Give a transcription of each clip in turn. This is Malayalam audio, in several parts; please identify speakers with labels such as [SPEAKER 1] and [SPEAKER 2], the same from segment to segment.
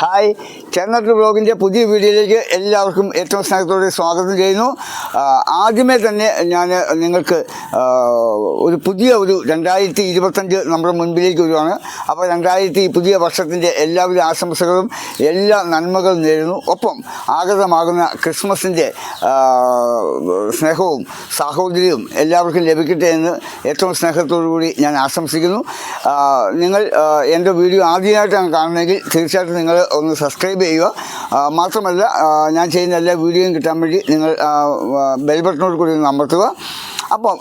[SPEAKER 1] ഹായ്. ചെന്നട്ട് ബ്ലോഗിന്റെ പുതിയ വീഡിയോയിലേക്ക് എല്ലാവർക്കും ഏറ്റവും സ്നേഹത്തോടെ സ്വാഗതം ചെയ്യുന്നു. ആദ്യമേ തന്നെ ഞാൻ നിങ്ങൾക്ക് ഒരു പുതിയ ഒരു രണ്ടായിരത്തി ഇരുപത്തഞ്ച് നമ്മുടെ മുൻപിലേക്ക് വരുവാണ്. അപ്പോൾ രണ്ടായിരത്തി പുതിയ വർഷത്തിന്റെ എല്ലാവിധ ആശംസകളും എല്ലാ നന്മകളും നേരുന്നു. ഒപ്പം ആഗതമാകുന്ന ക്രിസ്മസിന്റെ സ്നേഹവും സാഹോദര്യവും എല്ലാവർക്കും ലഭിക്കട്ടെ എന്ന് ഏറ്റവും സ്നേഹത്തോടു കൂടി ഞാൻ ആശംസിക്കുന്നു. നിങ്ങൾ എന്റെ വീഡിയോ ആദ്യമായിട്ടാണ് കാണുന്നതെങ്കിൽ തീർച്ചയായിട്ടും നിങ്ങൾ ഒന്ന് സബ്സ്ക്രൈബ് ചെയ്യുക. മാത്രമല്ല ഞാൻ ചെയ്യുന്ന എല്ലാ വീഡിയോയും കിട്ടാൻ വേണ്ടി നിങ്ങൾ ബെൽ ബട്ടണോട് കൂടി ഒന്ന് അമർത്തുക. അപ്പം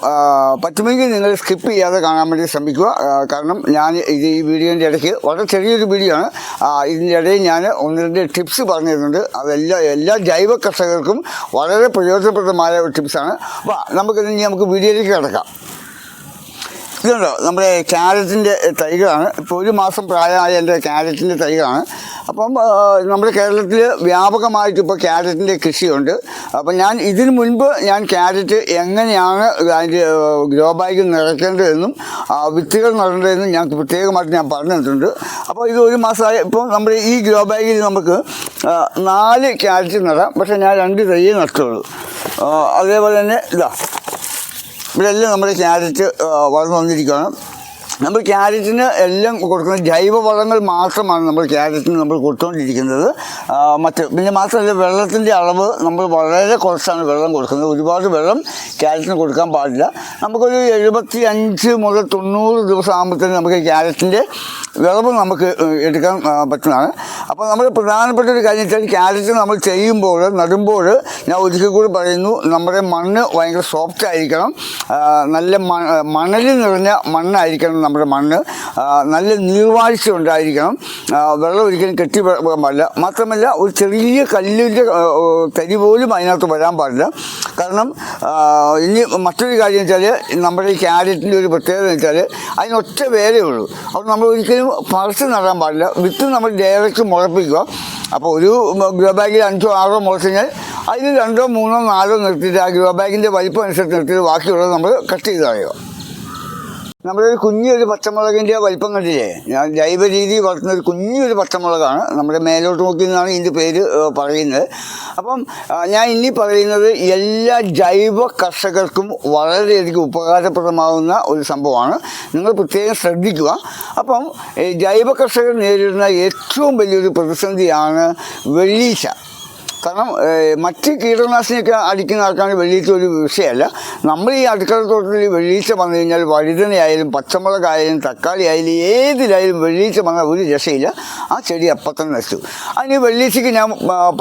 [SPEAKER 1] പറ്റുമെങ്കിൽ നിങ്ങൾ സ്കിപ്പ് ചെയ്യാതെ കാണാൻ വേണ്ടി ശ്രമിക്കുക. കാരണം ഞാൻ ഇത് ഈ വീഡിയോന്റെ ഇടയ്ക്ക് വളരെ ചെറിയൊരു വീഡിയോ ആണ്. ഇതിന്റെ ഇടയിൽ ഞാൻ ഒന്ന് രണ്ട് ടിപ്സ് പറഞ്ഞു തരുന്നുണ്ട് അതെല്ലാം എല്ലാ ജൈവ കർഷകർക്കും വളരെ പ്രയോജനപ്രദമായ ഒരു ടിപ്സാണ് അപ്പോൾ നമുക്ക് ഇനി നമുക്ക് വീഡിയോയിലേക്ക് കിടക്കാം. ഇതുണ്ടോ? നമ്മുടെ ക്യാരറ്റിന്റെ തൈകളാണ്. ഇപ്പോൾ ഒരു മാസം പ്രായമായ എന്റെ ക്യാരറ്റിന്റെ തൈകളാണ്. അപ്പം നമ്മുടെ കേരളത്തിൽ വ്യാപകമായിട്ട് ഇപ്പോൾ ക്യാരറ്റിന്റെ കൃഷിയുണ്ട്. അപ്പം ഞാൻ ഇതിനു മുൻപ് ഞാൻ ക്യാരറ്റ് എങ്ങനെയാണ് അതിന്റെ ഗ്രോ ബാഗ് നിറയ്ക്കേണ്ടതെന്നും വിത്തുകൾ നടേണ്ടതെന്നും ഞാൻ പ്രത്യേകമായിട്ട് ഞാൻ പറഞ്ഞു തന്നിട്ടുണ്ട്. അപ്പോൾ ഇത് ഒരു മാസമായി ഇപ്പോൾ നമ്മുടെ ഈ ഗ്രോ ബാഗിൽ നമുക്ക് നാല് ക്യാരറ്റ് നടാം. പക്ഷേ ഞാൻ രണ്ട് തൈയെ നട്ടുള്ളൂ. അതേപോലെ തന്നെ ഇതാ ഇവിടെല്ലാം നമ്മുടെ ക്യാരറ്റ് വളർന്നു വന്നിരിക്കുകയാണ്. നമ്മൾ ക്യാരറ്റിന് എല്ലാം കൊടുക്കുന്നത് ജൈവവളങ്ങൾ മാത്രമാണ് നമ്മൾ ക്യാരറ്റിന് നമ്മൾ കൊടുത്തുകൊണ്ടിരിക്കുന്നത് മറ്റ് പിന്നെ മാത്രമല്ല വെള്ളത്തിന്റെ അളവ് നമ്മൾ വളരെ കുറച്ചാണ് വെള്ളം കൊടുക്കുന്നത്. ഒരുപാട് വെള്ളം ക്യാരറ്റിന് കൊടുക്കാൻ പാടില്ല. നമുക്കൊരു എഴുപത്തി അഞ്ച് മുതൽ തൊണ്ണൂറ് ദിവസം ആകുമ്പോഴത്തേന് നമുക്ക് ക്യാരറ്റിന്റെ വിളവ് നമുക്ക് എടുക്കാൻ പറ്റുന്നതാണ്. അപ്പോൾ നമ്മൾ പ്രധാനപ്പെട്ട ഒരു കാര്യം വെച്ചാൽ ക്യാരറ്റ് നമ്മൾ ചെയ്യുമ്പോൾ നടുമ്പോൾ ഞാൻ ഒരിക്കൽ കൂടി പറയുന്നു നമ്മുടെ മണ്ണ് ഭയങ്കര സോഫ്റ്റ് ആയിരിക്കണം. നല്ല മണലിൽ നിറഞ്ഞ മണ്ണായിരിക്കണം നമ്മുടെ മണ്ണ് നല്ല നീർവാഴ്ച ഉണ്ടായിരിക്കണം. വെള്ളം ഒരിക്കലും കെട്ടി പാടില്ല മാത്രമല്ല ഒരു ചെറിയ കല്ലിന്റെ തരി പോലും അതിനകത്ത് വരാൻ പാടില്ല. കാരണം ഇനി മറ്റൊരു കാര്യം വെച്ചാൽ നമ്മുടെ ഈ ക്യാരറ്റിന്റെ ഒരു പ്രത്യേകത എന്ന് വെച്ചാൽ അതിനൊറ്റ വേലേ ഉള്ളൂ. അപ്പോൾ നമ്മൾ ഒരിക്കലും പറിച്ച് നടാൻ പാടില്ല. വിത്ത് നമ്മൾ ഡയറക്റ്റ് മുളപ്പിക്കുക. അപ്പോൾ ഒരു ഗ്രോ ബാഗിൽ അഞ്ചോ ആറോ മുളച്ച് കഴിഞ്ഞാൽ രണ്ടോ മൂന്നോ നാലോ നിർത്തിയിട്ട് ആ ഗ്രോ ബാഗിന്റെ വലിപ്പം അനുസരിച്ച് നിർത്തിയിട്ട് ബാക്കിയുള്ളത് നമ്മൾ കട്ട് ചെയ്ത് കളയുക. നമ്മുടെ ഒരു കുഞ്ഞൊരു പച്ചമുളകിന്റെ വലിപ്പം കണ്ടില്ലേ? ഞാൻ ജൈവ രീതി വളർത്തുന്ന ഒരു കുഞ്ഞൊരു പച്ചമുളകാണ്. നമ്മുടെ മേലോട്ട് നോക്കി നിന്നാണ് ഇതിന്റെ പേര് പറയുന്നത്. അപ്പം ഞാൻ ഇനി പറയുന്നത് എല്ലാ ജൈവ കർഷകർക്കും വളരെയധികം ഉപകാരപ്രദമാകുന്ന ഒരു സംഭവമാണ്. നിങ്ങൾ പ്രത്യേകം ശ്രദ്ധിക്കുക. അപ്പം ജൈവ കർഷകർ നേരിടുന്ന ഏറ്റവും വലിയൊരു പ്രതിസന്ധിയാണ് വെള്ളീച്ച. കാരണം മറ്റ് കീടനാശിനിയൊക്കെ അടിക്കുന്ന ആൾക്കാണ് വെള്ളീച്ച ഒരു വിഷയമല്ല. നമ്മൾ ഈ അടുക്കള തോട്ടത്തിൽ വെള്ളീച്ച വന്നു കഴിഞ്ഞാൽ വഴുതനയായാലും പച്ചമുളകായാലും തക്കാളി ആയാലും ഏതിലായാലും വെള്ളീച്ച വന്നാൽ ഒരു രക്ഷയില്ല. ആ ചെടി അപ്പം തന്നെ നശിച്ചു. അതിന് വെള്ളീച്ചയ്ക്ക് ഞാൻ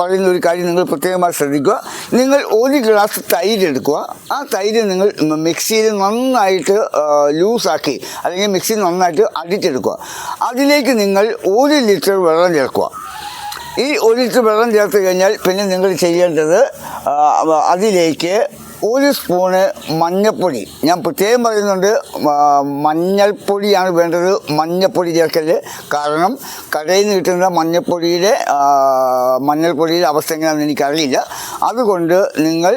[SPEAKER 1] പറയുന്ന ഒരു കാര്യം നിങ്ങൾ പ്രത്യേകമായി ശ്രദ്ധിക്കുക. നിങ്ങൾ ഒരു ഗ്ലാസ് തൈര് എടുക്കുക. ആ തൈര് നിങ്ങൾ മിക്സിയിൽ നന്നായിട്ട് ലൂസാക്കി അല്ലെങ്കിൽ മിക്സിയിൽ നന്നായിട്ട് അടിച്ചെടുക്കുക. അതിലേക്ക് നിങ്ങൾ ഒരു ലിറ്റർ വെള്ളം ചേർക്കുക. ഈ ഒരു ലിറ്റർ വെള്ളം ചേർത്ത് കഴിഞ്ഞാൽ പിന്നെ നിങ്ങൾ ചെയ്യേണ്ടത് അതിലേക്ക് ഒരു സ്പൂണ് മഞ്ഞൾപ്പൊടി ഞാൻ പ്രത്യേകം പറയുന്നുണ്ട് മഞ്ഞൾപ്പൊടിയാണ് വേണ്ടത് മഞ്ഞൾപ്പൊടി ചേർക്കൽ കാരണം കടയിൽ നിന്ന് കിട്ടുന്ന മഞ്ഞൾപ്പൊടിയുടെ മഞ്ഞൾപ്പൊടിയുടെ അവസ്ഥ എങ്ങനെയാണെന്ന് എനിക്കറിയില്ല. അതുകൊണ്ട് നിങ്ങൾ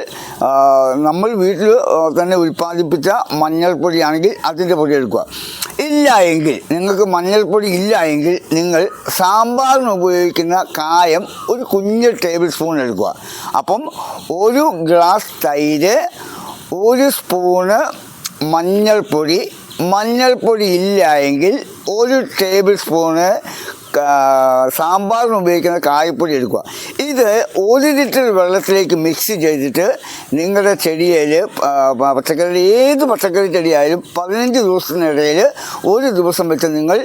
[SPEAKER 1] നമ്മൾ വീട്ടിൽ തന്നെ ഉൽപ്പാദിപ്പിച്ച മഞ്ഞൾപ്പൊടിയാണെങ്കിൽ അതിന്റെ പൊടി എടുക്കുക. ഇല്ല എങ്കിൽ നിങ്ങൾക്ക് മഞ്ഞൾപ്പൊടി ഇല്ല എങ്കിൽ നിങ്ങൾ സാമ്പാറിന് ഉപയോഗിക്കുന്ന കായം ഒരു കുഞ്ഞ് ടേബിൾ സ്പൂൺ എടുക്കുക. അപ്പം ഒരു ഗ്ലാസ് തൈര് ഒരു സ്പൂണ് മഞ്ഞൾപ്പൊടി. മഞ്ഞൾപ്പൊടി ഇല്ല എങ്കിൽ ഒരു ടേബിൾ സ്പൂണ് സാമ്പാറിന് ഉപയോഗിക്കുന്ന കായപ്പൊടി എടുക്കുക. ഇത് ഒരു ലിറ്റർ വെള്ളത്തിലേക്ക് മിക്സ് ചെയ്തിട്ട് നിങ്ങളുടെ ചെടിയിൽ പച്ചക്കറി ഏത് പച്ചക്കറി ചെടിയായാലും പതിനഞ്ച് ദിവസത്തിനിടയിൽ ഒരു ദിവസം വെച്ച് നിങ്ങൾ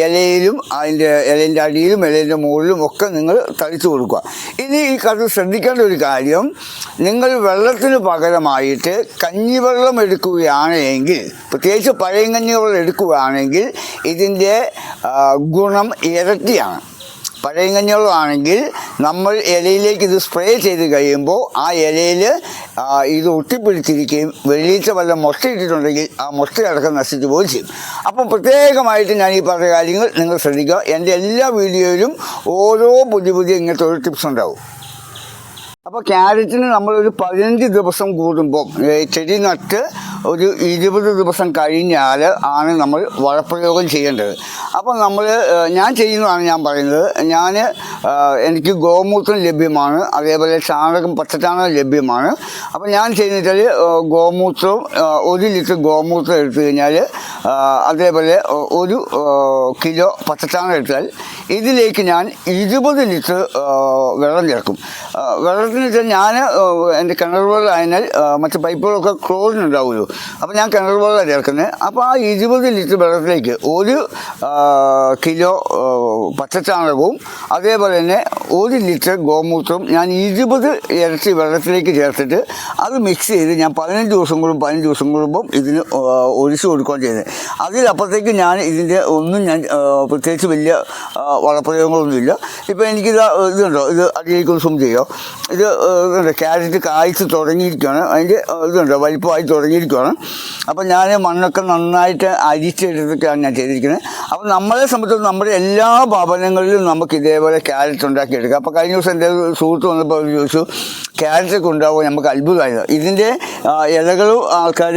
[SPEAKER 1] ഇലയിലും അതിന്റെ ഇലയിന്റെ അടിയിലും ഇലയിന്റെ മുകളിലും ഒക്കെ നിങ്ങൾ തളിച്ചു കൊടുക്കുക. ഇനി ഈ കഥ ശ്രദ്ധിക്കേണ്ട ഒരു കാര്യം നിങ്ങൾ വെള്ളത്തിന് പകരമായിട്ട് കഞ്ഞിവെള്ളം എടുക്കുകയാണ് എങ്കിൽ പ്രത്യേകിച്ച് പഴയ കഞ്ഞിവെള്ളം എടുക്കുകയാണെങ്കിൽ ഇതിന്റെ ഗുണം ഇരട്ടിയാണ് പഴയ കഞ്ഞിവെള്ളമാണെങ്കിൽ നമ്മൾ ഇലയിലേക്ക് ഇത് സ്പ്രേ ചെയ്ത് കഴിയുമ്പോൾ ആ ഇലയിൽ ഇത് ഒട്ടിപ്പിടിച്ചിരിക്കുകയും വെള്ളിയിച്ച വല്ല മുട്ടയിട്ടിട്ടുണ്ടെങ്കിൽ ആ മുട്ടയടക്കം നശിച്ചു പോയി ചെയ്യും. അപ്പം പ്രത്യേകമായിട്ട് ഞാൻ ഈ പറഞ്ഞ കാര്യങ്ങൾ നിങ്ങൾ ശ്രദ്ധിക്കുക. എന്റെ എല്ലാ വീഡിയോയിലും ഓരോ പുതിയ പുതിയ ഇങ്ങനത്തെ ഒരു ടിപ്സ് ഉണ്ടാവും. അപ്പോൾ ക്യാരറ്റിന് നമ്മളൊരു പതിനഞ്ച് ദിവസം കൂടുമ്പോൾ ചെടി നട്ട് ഒരു ഇരുപത് ദിവസം കഴിഞ്ഞാൽ ആണ് നമ്മൾ വളപ്രയോഗം ചെയ്യേണ്ടത്. അപ്പോൾ നമ്മൾ ഞാൻ ചെയ്യുന്നതാണ് ഞാൻ പറയുന്നത്. ഞാൻ എനിക്ക് ഗോമൂത്രം ലഭ്യമാണ് അതേപോലെ ചാണകം പച്ചച്ചാണകം ലഭ്യമാണ്. അപ്പോൾ ഞാൻ ചെയ്യുന്ന വെച്ചാൽ ഗോമൂത്രം ഒരു ലിറ്റർ ഗോമൂത്രം എടുത്തു കഴിഞ്ഞാൽ അതേപോലെ ഒരു കിലോ പച്ചച്ചാണകം എടുത്താൽ ഇതിലേക്ക് ഞാൻ ഇരുപത് ലിറ്റർ വെള്ളം ചേർക്കും. വെള്ളത്തിന് വെച്ചാൽ ഞാൻ എന്റെ കിണർ വെള്ളം ആയതിനാൽ മറ്റ് പൈപ്പുകളൊക്കെ ക്ലോറിൻ ഉണ്ടാവുമല്ലോ. അപ്പോൾ ഞാൻ കിണർ വെള്ളം ചേർക്കുന്നത് അപ്പോൾ ആ ഇരുപത് ലിറ്റർ വെള്ളത്തിലേക്ക് ഒരു കിലോ പച്ചച്ചാണകവും അതേപോലെ തന്നെ ഒരു ലിറ്റർ ഗോമൂത്രം ഞാൻ ഇരുപത് ഇരട്ടി വെള്ളത്തിലേക്ക് ചേർത്തിട്ട് അത് മിക്സ് ചെയ്ത് ഞാൻ പതിനഞ്ച് ദിവസം കൂടും പതിനഞ്ച് ദിവസം കൂടുമ്പം ഇതിന് ഒഴിച്ചു കൊടുക്കുകയും ചെയ്യുന്നത്. അതിലപ്പുറത്തേക്ക് ഞാൻ ഇതിന്റെ ഒന്നും ഞാൻ പ്രത്യേകിച്ച് വലിയ വളപ്രയോഗങ്ങളൊന്നുമില്ല. ഇപ്പോൾ എനിക്കിത് ഇതുണ്ടോ? ഇത് അടിയിലേക്ക് സൂം ചെയ്യോ? ഇത് ഇതുണ്ട്. ക്യാരറ്റ് കായ്ച്ച് തുടങ്ങിയിരിക്കുകയാണ്. അതിന്റെ ഇതുണ്ടോ? വലിപ്പമായി തുടങ്ങിയിരിക്കുകയാണ്. അപ്പോൾ ഞാൻ മണ്ണൊക്കെ നന്നായിട്ട് അരിച്ചെടുത്തൊക്കെയാണ് ഞാൻ ചെയ്തിരിക്കുന്നത്. അപ്പോൾ നമ്മളെ സംബന്ധിച്ച് നമ്മുടെ എല്ലാ ഭവനങ്ങളിലും നമുക്ക് ഇതേപോലെ ക്യാരറ്റ് ഉണ്ടാക്കി എടുക്കാം അപ്പോൾ കഴിഞ്ഞ ദിവസം എന്റെ സുഹൃത്ത് വന്നപ്പോൾ ചോദിച്ചു ക്യാരറ്റൊക്കെ ഉണ്ടാവുമോ നമുക്ക് അത്ഭുതമായത് ഇതിന്റെ ഇലകളും ആൾക്കാർ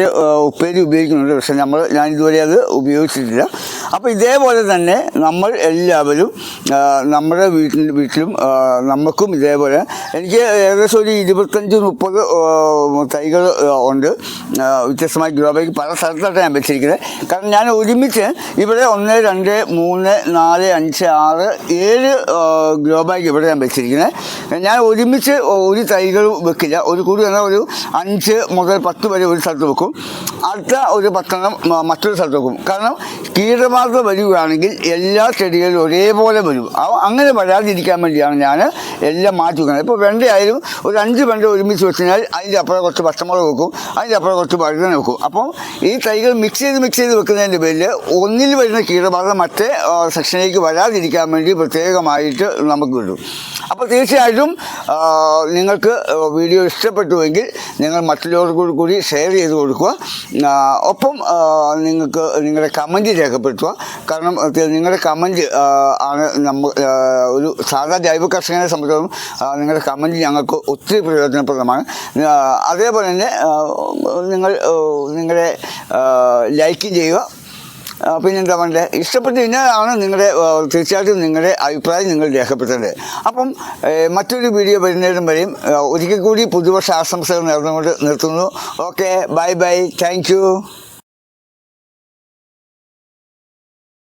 [SPEAKER 1] ഉപ്പേരി ഉപയോഗിക്കുന്നുണ്ട്. പക്ഷെ നമ്മൾ ഞാൻ ഇതുവരെ അത് ഉപയോഗിച്ചിട്ടില്ല. അപ്പോൾ ഇതേപോലെ തന്നെ നമ്മൾ എല്ലാവരും നമ്മുടെ വീട്ടിൽ വീട്ടിലും നമുക്കും ഇതേപോലെ എനിക്ക് ഏകദേശം ഒരു ഇരുപത്തഞ്ച് മുപ്പത് തൈകൾ ഉണ്ട്. വ്യത്യസ്തമായ ഗ്രോ പല സ്ഥലത്തായിട്ടാണ് ഞാൻ വെച്ചിരിക്കുന്നത്. കാരണം ഞാൻ ഒരുമിച്ച് ഇവിടെ ഒന്ന് രണ്ട് മൂന്ന് നാല് അഞ്ച് ആറ് ഏഴ് ഗ്രോ ബാഗ് ഇവിടെ ഞാൻ വെച്ചിരിക്കുന്നത് ഞാൻ ഒരുമിച്ച് ഒരു തൈകൾ വെക്കില്ല. ഒരു കൂടി തന്നെ ഒരു അഞ്ച് മുതൽ പത്ത് വരെ ഒരു സ്ഥലത്ത് വെക്കും. അടുത്ത ഒരു പത്തെണ്ണം മറ്റൊരു സ്ഥലത്ത് വെക്കും. കാരണം കീടബാധ വരികയാണെങ്കിൽ എല്ലാ ചെടികളും ഒരേപോലെ വരും. അങ്ങനെ വരാതിരിക്കാൻ വേണ്ടിയാണ് ഞാൻ എല്ലാം മാറ്റി വെക്കുന്നത്. ഇപ്പോൾ വെണ്ടയായാലും ഒരു അഞ്ച് വെണ്ട ഒരുമിച്ച് വെച്ചാൽ അതിന്റെ അപ്പുറം കുറച്ച് പച്ചമുളക് വെക്കും. അതിന്റെ അപ്പുറം കുറച്ച് വഴുതന വെക്കും. അപ്പം ഈ തൈകൾ മിക്സ് ചെയ്ത് മിക്സ് ചെയ്ത് വെക്കുന്നതിന്റെ പേരിൽ ഒന്നിൽ വരുന്ന കീടബാധ മറ്റേ സെക്ഷനിലേക്ക് സെക്ഷനിലേക്ക് വരാതിരിക്കാൻ വേണ്ടി പ്രത്യേകമായിട്ട് നമുക്ക് കിട്ടും അപ്പോൾ തീർച്ചയായിട്ടും നിങ്ങൾക്ക് വീഡിയോ ഇഷ്ടപ്പെട്ടുവെങ്കിൽ നിങ്ങൾ മറ്റുള്ളവർക്കൂടി കൂടി ഷെയർ ചെയ്ത് കൊടുക്കുക. ഒപ്പം നിങ്ങൾക്ക് നിങ്ങളുടെ കമന്റ് രേഖപ്പെടുത്തുക. കാരണം നിങ്ങളുടെ കമന്റ് ആണ് നമ്മ ഒരു സാധാ ജൈവ കർഷകനെ സംബന്ധിച്ചിടത്തോളം നിങ്ങളുടെ കമന്റ് ഞങ്ങൾക്ക് ഒത്തിരി പ്രയോജനപ്രദമാണ്. അതേപോലെ തന്നെ നിങ്ങൾ നിങ്ങളുടെ ലൈക്ക് ചെയ്യുക. പിന്നെന്താ വേണ്ടത് ഇഷ്ടപ്പെട്ട് കഴിഞ്ഞാലാണ് നിങ്ങളുടെ തീർച്ചയായിട്ടും നിങ്ങളുടെ അഭിപ്രായം നിങ്ങൾ രേഖപ്പെടുത്തേണ്ടത്. അപ്പം മറ്റൊരു വീഡിയോ വരുന്നതിനും വരെയും ഒരിക്കൽ കൂടി പുതുവർഷ ആശംസകൾ നേർന്നുകൊണ്ട് നിർത്തുന്നു. Okay bye bye thank